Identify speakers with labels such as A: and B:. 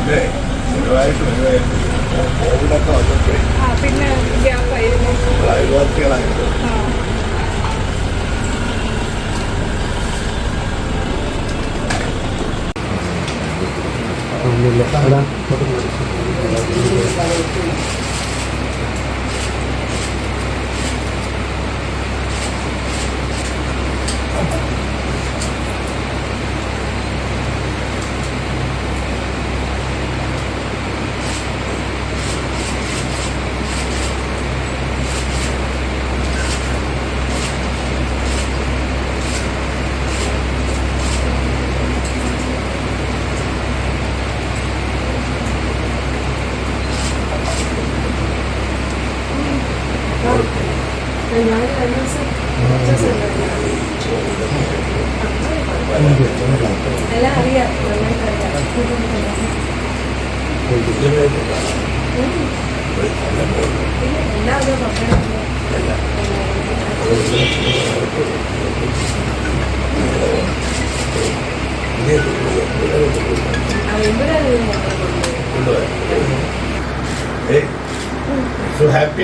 A: അല്ലേ ചെറുതായിട്ട് വരുമായിരുന്നു കോവിഡൊക്കെ വന്നപ്പോഴേ
B: ആ പിന്നെ ഗ്യാപ്പായിരുന്നു
A: നമ്മൾ അയൽവാസികളായിരുന്നു
B: ആ
C: ഒന്നുമില്ല അതാ
B: എല്ലാം അറിയാം
A: സോ ഹാപ്പി